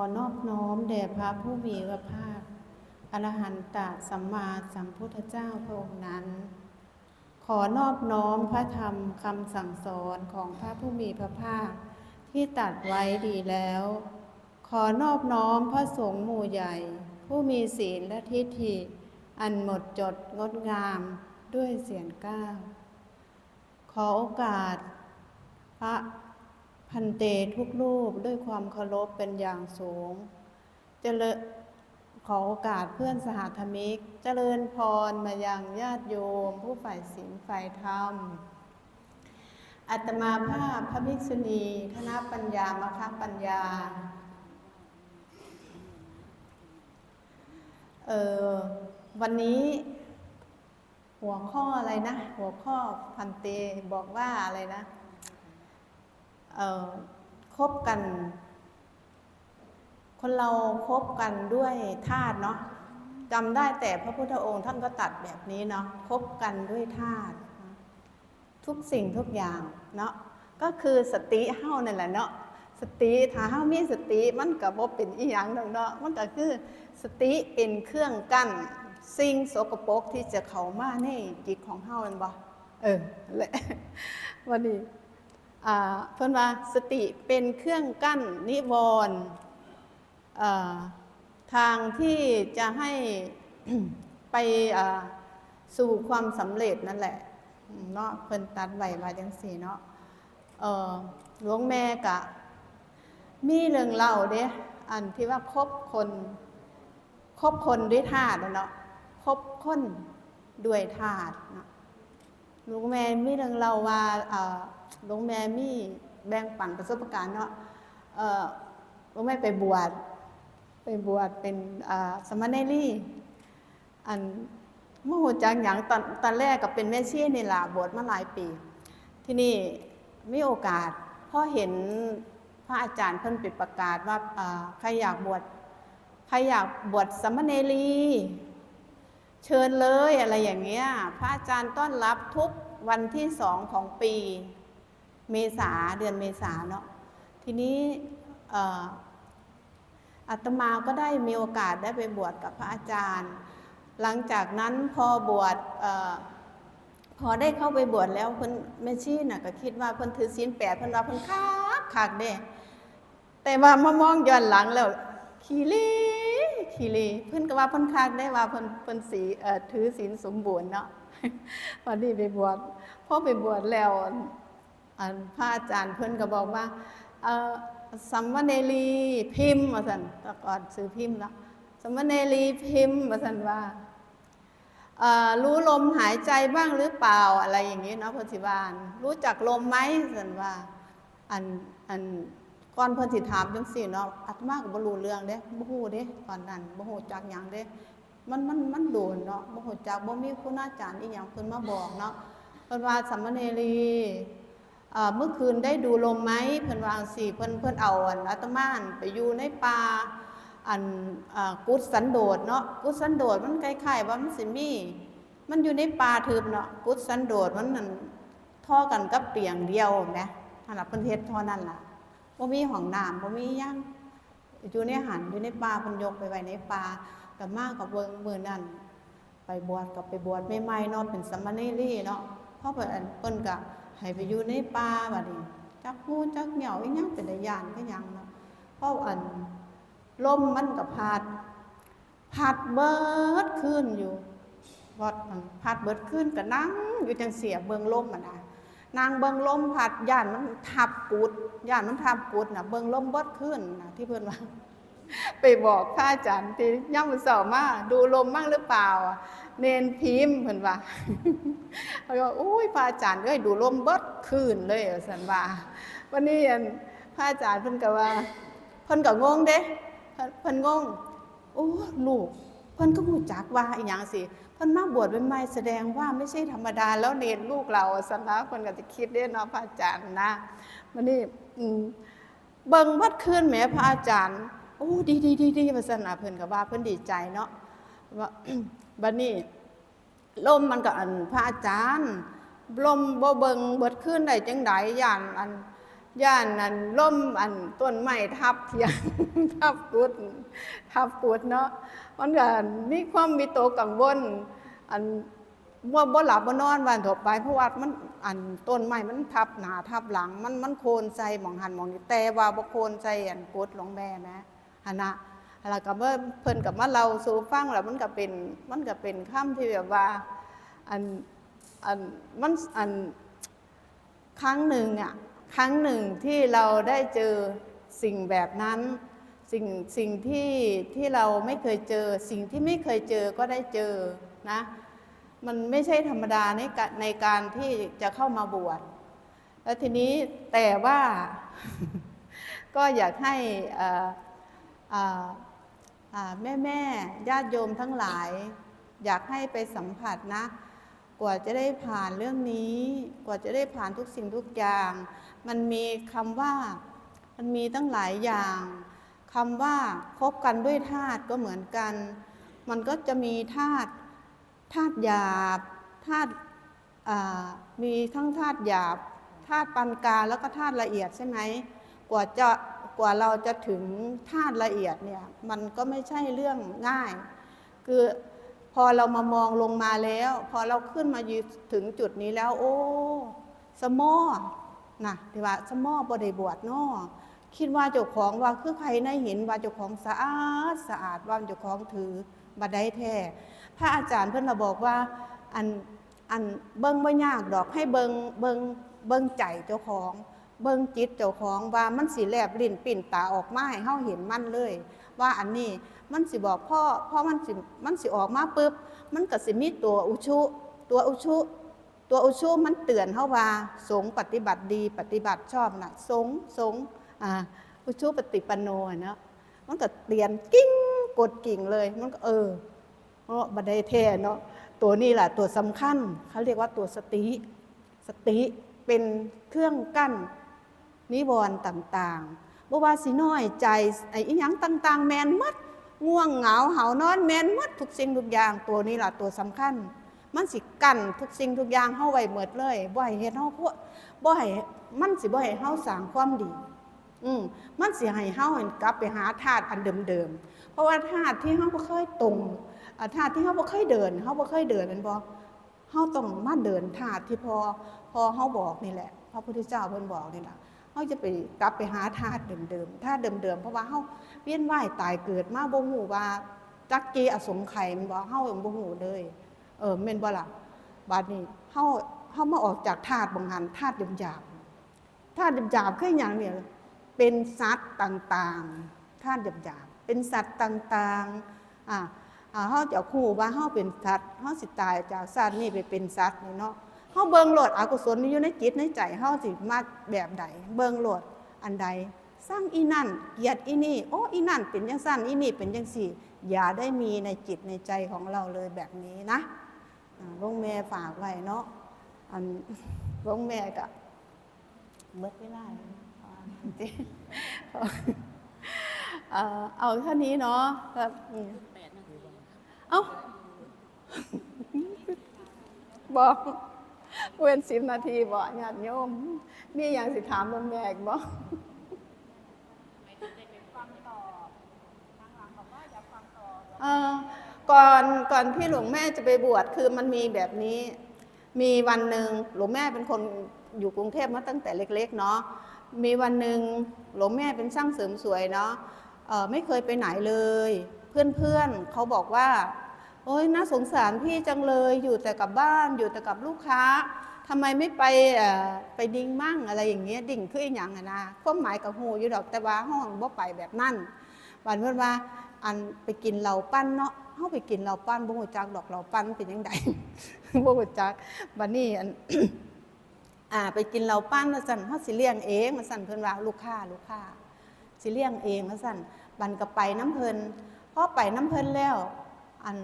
อนอบน้อมแด่พระผู้มีพระภาคอรหันตสัมมาสัมพุทธเจ้าพระองค์นั้น ขอนอบน้อมพระธรรมคำสั่งสอนของพระผู้มีพระภาคที่ตัดไว้ดีแล้ว ขอนอบน้อมพระสงฆ์หมู่ใหญ่ ผู้มีศีลและทิฏฐิ อันหมดจดงดงามด้วยเสียงก้าวขอโอกาส พระ พันเตทุกรูปด้วยความเคารพเป็นอย่างสูง เจริญขอโอกาสเพื่อนสหธรรมิก เจริญพรมายังญาติโยม ผู้ฝ่ายศีลฝ่ายธรรม อัตมาภาพพระภิกษุณี คณะปัญญามคะปัญญา เออวันนี้หัวข้ออะไรนะ หัวข้อพันเตบอกว่าอะไรนะ คบกัน คนเราคบกันด้วยธาตุเนาะจำได้แต่พระพุทธองค์ท่านก็ตัดแบบนี้เนาะคบกันด้วยธาตุทุกสิ่งทุกอย่างเนาะก็คือสติเฮ้านั่นแหละเนาะสติถ้าเฮ้ามีสติมันก็บ่เป็นอีหยังดอกเนาะมันก็คือสติเป็นเครื่องกั้นสิ่งสกปรกที่จะเข้ามาในจิตของเฮาม่นบ่เออแหละวันนี้ เพิ่นว่าสติเป็นเครื่องกั้นนิวรณ์ทางที่จะให้ไปสู่ความสำเร็จนั่นแหละเนาะเพิ่นตัดไว้ว่าจังซี่เนาะหลวงแม่กะ มีเรื่องเล่าเด้อันที่ว่าคบคนคบคนด้วยธาตุเนาะคบคนด้วยธาตุเนาะหลวงแม่มีเรื่องเราว่าเอ่อ หลวงแม่มีแบ่งปันประสบการณ์เนาะเอ่อหลวงแม่ไปบวชไปบวชเป็นอ่าสามเณรีอันโมโหจังหยังตอนตอนแรกก็เป็นแม่ชีนี่ล่ะบวชมาหลายปี ที่นี่มีโอกาสพ่อเห็นพระอาจารย์เพิ่นปิดประกาศว่าอ่าใครอยากบวชใครอยากบวชสามเณรีเชิญเลยอะไรอย่างเงี้ยพระอาจารย์ต้อนรับทุกวันที่สองของปี เมษาเดือนเมษาเนาะทีนี้อ่ออาตมาก็ได้มีโอกาสได้ไปบวชกับพระอาจารย์ หลังจากนั้นพอบวชพอได้เข้าไปบวชแล้วเพิ่นแม่ชีน่ะก็คิดว่าเพิ่นถือศีลแปดเพิ่นว่าเพิ่นคักคักเด้แต่ว่ามามองย้อนหลังแล้วขี้เลีขี้เลีเพิ่นก็ว่าเพิ่นคักได้ว่าเพิ่นเพิ่นสีเอ่อถือศีลสมบูรณ์เนาะวันนี้ไปบวชพอไปบวชแล้ว พระอาจารย์เพิ่นก็บอกว่าสัมมเนรีพิมพ์ว่าซั่นแต่ก่อนซื้อพิมพ์เนาะสัมมเนรีพิมพ์ว่าซั่นว่ารู้ลมหายใจบ้างหรือเปล่าอะไรอย่างนี้เนาะพิ่นสิว่ารู้จักลมไหมซั่นว่าอันอันก่อนเพิ่นสิถามจังซี่เนาะอาตมาก็บ่รู้เรื่องเด้บ่ฮู้เด้ตอนนั้นบ่ฮู้จักหยังเด้มันมันมันโดนเนาะบ่ฮู้จักบ่มีครูอาจารย์อีหยังเพิ่นมาบอกเนาะเพิ่นว่าสัมมเนรี เมื่อคืนได้ดูลมไหมเพิ่นวางซี่เพิ่นเพิ่นเอาอันอาตมานไปอยู่ในป่าอันกุดสันโดษเนาะกุดสันโดษมันคล้ายๆว่ามันสิมี มันอยู่ในป่าทึบเนาะกุดสันโดษมันนั่นท่อกันกับเตียงเดียวแหมนั่นล่ะเพิ่นเฮ็ดท่านั้นล่ะบ่มีห้องน้ำบ่มีหยังอยู่ในหันอยู่ในป่าเพิ่นยกไปไว้ในป่ากับมากกับเบิ่งมื้อนั้นไปบวชกับไปบวชใหม่ๆเนาะเป็นสามเณรีเนาะเพราะเพิ่นเพิ่นก็ ให้ไปอยู่ในป่าบัดนี้จักงูจักเหนี่ยวอีหยังเป็นยานก็ยังเนาะเพราะอันลมมันก็พัดพัดเบิดขึ้นอยู่วัดอันพัดเบิดขึ้นก็นั่งอยู่จังเสียเบิงลมมันน่ะนางเบิงลมพัดย่านมันทับกุดย่านมันทับกุดน่ะเบิงลมเบิดขึ้นน่ะที่เพิ่อนว่า ไปบอกพระอาจารย์ที่ย่ำมือสอบมาดูลมบ้างหรือเปล่า เนนพิมพ์เพิ่นว่าเขาก็อุ้ยพระอาจารย์เอ้ยดูลมเบิดคืนเลยวันว่า วันนี้อันพระอาจารย์เพิ่นก็ว่า เพิ่นก็งงเด้เพิ่นเพิ่นงงโอ้ลูกเพิ่นก็รู้จักว่าอีหยังสิเพิ่นมาบวชเป็นใหม่แสดงว่าไม่ใช่ธรรมดาแล้วเนรลูกเราสันนะเพิ่นก็จะคิดเด้เนาะพระอาจารย์นะวันนี้อืเบิ่งวัดคืนแหมพระอาจารย์โอ้ดีดีดีดีว่าซั่นน่ะเพิ่นก็ว่าเพิ่นดีใจเนาะว่า บัดนี้ลมมันก็อันพระอาจารย์ลมบ่เบิงเบิดคืนได้จังไดย่านอันย่านนั้นล่มอันต้นไม้ทับเทียงทับกุดทับกุดเนาะมันก็มีความมีโตวกังวลอันว่าบ่หลับบ่นอนวันทั่วไปเพราะว่ามันอันต้นไม้มันทับหนาทับหลัง มันมันโคนใจหมองหันหมองนี่แต่ว่าบ่โคนใจอันกุดหลวงแม่นะหันนะ แล้วก็เมื่อเพิ่นกับมาเราสู่ฟังแล้วมันก็เป็นมันก็เป็นคำที่แบบว่าอันอันมันอันครั้งหนึ่งอะครั้งหนึ่งที่เราได้เจอสิ่งแบบนั้น สิ่งสิ่งที่ที่เราไม่เคยเจอ สิ่งที่ไม่เคยเจอก็ได้เจอนะมันไม่ใช่ธรรมดาในการในการที่จะเข้ามาบวชแล้วทีนี้แต่ว่าก็อยากให้อ่าอ่า แม่แม่ญาติโยมทั้งหลาย อยากให้ไปสัมผัสนะ กว่าจะได้ผ่านเรื่องนี้ กว่าจะได้ผ่านทุกสิ่งทุกอย่าง มันมีคำว่ามันมีตั้งหลายอย่างคำว่าคบกันด้วยธาตุก็เหมือนกัน มันก็จะมีธาตุธาตุหยาบธาตุมีทั้งธาตุหยาบธาตุปานกลางแล้วก็ธาตุละเอียดใช่ไหมกว่าจะ กว่าเราจะถึงธาตุละเอียดเนี่ยมันก็ไม่ใช่เรื่องง่าย คือพอเรามามองลงมาแล้ว พอเราขึ้นมายืนถึงจุดนี้แล้ว โอ้ สมอนะที่ว่าสมอบริบวชนาะคิดว่าเจ้าของว่าคือใครในเห็นว่าเจ้าของสะอาดสะอาดว่าเจ้าของถือบัดได้แท้พระอาจารย์เพิ่อนเราบอกว่าอันอันเบิ้งไม่ยากดอกให้เบิ้งเบิ้งเบิ้งใจเจ้าของ เบิ้งจิตเจ้าของว่ามันสีแลบลิ้นปิ่นตาออกมาให้เฮาเห็นมันเลย ว่าอันนี้มันสิบอกพ่อพ่อมันสิมันสิออกมาปุ๊บมันก็สิมีตัวอุชุ ตัวอุชุ ตัวอุชุมันเตือนเฮาว่าสงปฏิบัติดีปฏิบัติชอบนะสงสงอ่าอุชุปฏิปันโนเนาะมันก็เตือนกิ้งกดกิ่งเลยมันก็เออเพราะบันไดแท้เนาะตัวนี้แหละตัวสำคัญเขาเรียกว่าตัวสติสติเป็นเครื่องกั้น นิวรณ์ต่างๆบ่ว่าสิน้อยใจไอ้อิหยังต่าง ๆ แมนมัดง่วงเหงาเหานอนแมนมัดทุกสิ่งทุกอย่างตัวนี้ล่ะตัวสำคัญ มันสิกั้นทุกสิ่งทุกอย่างเฮาไว้หมดเลยบ่ให้เฮ็ดเฮาพวกบ่ให้มันสิบ่ให้เฮาสร้างความดี อืมมันสิให้เฮาหันกลับไปหาธาตุอันเดิมๆเพราะว่าธาตุที่เฮาบ่เคยตรงธาตุที่เฮาบ่เคยเดินเฮาบ่เคยเดินแม่นบ่เฮาต้องมาเดินธาตุที่พอพอเฮาบอกนี่แหละ พระพุทธเจ้าเพิ่นบอกนี่ล่ะ เขาจะไปกลับไปหาธาตุเดิมๆธาตุเดิมๆเพราะว่าเขาเวียนว่ายตายเกิดมาบ่ฮู้ว่าจักเกอสงไขยมันบ่เฮาบ่ฮู้เลย เออแม่นบ่ล่ะบัดนี้เฮาเฮามาออกจากธาตุบางหันธาตุหยาบๆธาตุหยาบๆคือหยังเนี่ยเป็นสัตว์ต่างๆธาตุหยาบๆเป็นสัตว์ต่างๆอ่าอ่าเฮาจะฮู้ว่าเฮาเป็นสัตว์เฮาสิตายจากสัตว์นี่ไปเป็นสัตว์นี่เนาะ เฮาเบิงโหลดอกุศลนี่อยู่ในจิตในใจเฮาสิมาแบบใด เบิงโหลดอันใดสร้างอีนั่นเกียดอีนี่โอ้อีนั่นเป็นจังสั้นอีนี่เป็นจังสี่ อย่าได้มีในจิตในใจของเราเลยแบบนี้นะหลวงแม่ฝากไว้เนาะอันหลวงแม่ก็เบิดเวลาแล้วอ่าจริงเอาเท่านี้เนาะครับเอ้าบอก เว้นสิบนาทีบ่ญาติโยม มีอย่างสิถามลงแม่อีกบ่เอ่อก่อนก่อนที่หลวงแม่จะไปบวชคือมันมีแบบนี้ มีวันหนึ่งหลวงแม่เป็นคนอยู่กรุงเทพมาตั้งแต่เล็ก ๆ เนาะมีวันหนึ่งหลวงแม่เป็นช่างเสริมสวยเนาะเอ่อไม่เคยไปไหนเลย เพื่อนๆเขาบอกว่า โอ้ยน่าสงสารพี่จังเลยอยู่แต่กับบ้านอยู่แต่กับลูกค้าทำไมไม่ไปไปดิ่งมั่งอะไรอย่างเงี้ยดิ่งคืออีหยังอะนะความหมายกับหูอยู่ดอกแต่ว่าห้องบ่ไปแบบนั้นวันเพื่อนว่าอันไปกินเหล้าปั้นเนาะเฮาไปกินเหล้าปั้นบ่ฮู้จักดอกเหล้าปั้นเป็นจังไดบ่ฮู้จักบัดนี้อันอ่าไปกินเหล้าปั้นว่าซั่นเฮาสิเลี้ยงเองว่าซั่นเพิ่อนว่าลูกค้าลูกค้าสิเลี้ยงเองว่าซั่นบันก็ไปน้ำเพิ่นพอไปน้ำเพิ่นแล้ว อัน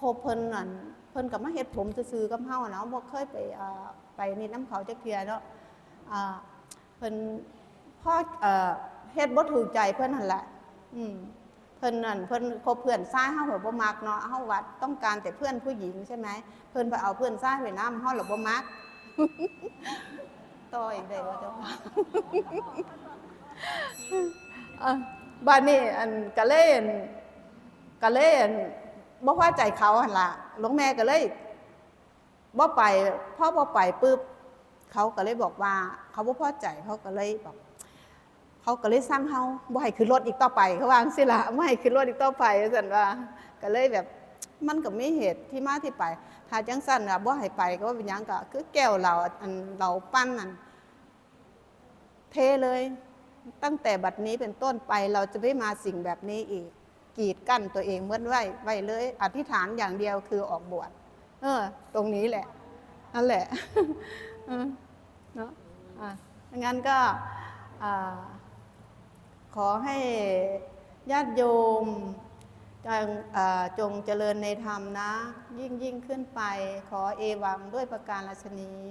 โคเพิ่นอันเพิ่นกับมาเฮ็ดผมซื่อๆกับเฮาเนาะบ่เคยไปเอ่อไปนี่น้ำเขาจักเทื่อเนาะอ่าเพิ่นพ่อเอ่อเฮ็ดบ่ถูกใจเพิ่นหั่นแหละอืมเพิ่นนั่นเพิ่นคบเพื่อนซ้ายเฮาก็บ่มักเนาะเฮาวัดต้องการแต่เพื่อนผู้หญิงใช่ไหมเพิ่นไปเอาเพื่อนซ้ายไว้นำเฮาหรบ่มักต่ออีกได้ว่าเจ้าค่ะอะบ้านนี้อันกะเล่นกะเล่น บ่พอใจเขาหั่นล่ะหลวงแม่ก็เลยบ่ไปพ่อบ่ไปปุ๊บเขาก็เลยบอกว่า เขาบ่พอใจเขาก็เลยบอกเขาก็เลยสร้างเฮาบ่ให้ขึ้นรถอีกต่อไปเขาวางสิละบ่ให้ขึ้นรถอีกต่อไปสั่นว่า ก็เลยแบบมันก็มีเหตุที่มาที่ไปถ้าจังสั่นอะบ่ให้ไปก็ว่าเป็นหยังก็คือแก้วเราอันเราปั้นนั่นเทเลย ตั้งแต่บัดนี้เป็นต้นไปเราจะไม่มาสิ่งแบบนี้อีก กีดกั้นตัวเองเมื่อไว้ไว้เลย อธิษฐานอย่างเดียวคือออกบวชเออ ตรงนี้แหละนั่นแหละเนาะอะงั้นก็ขอให้ญาติโยมจงจงเจริญในธรรมนะ ยิ่งยิ่งขึ้นไป ขอเอวังด้วยประการราชนี้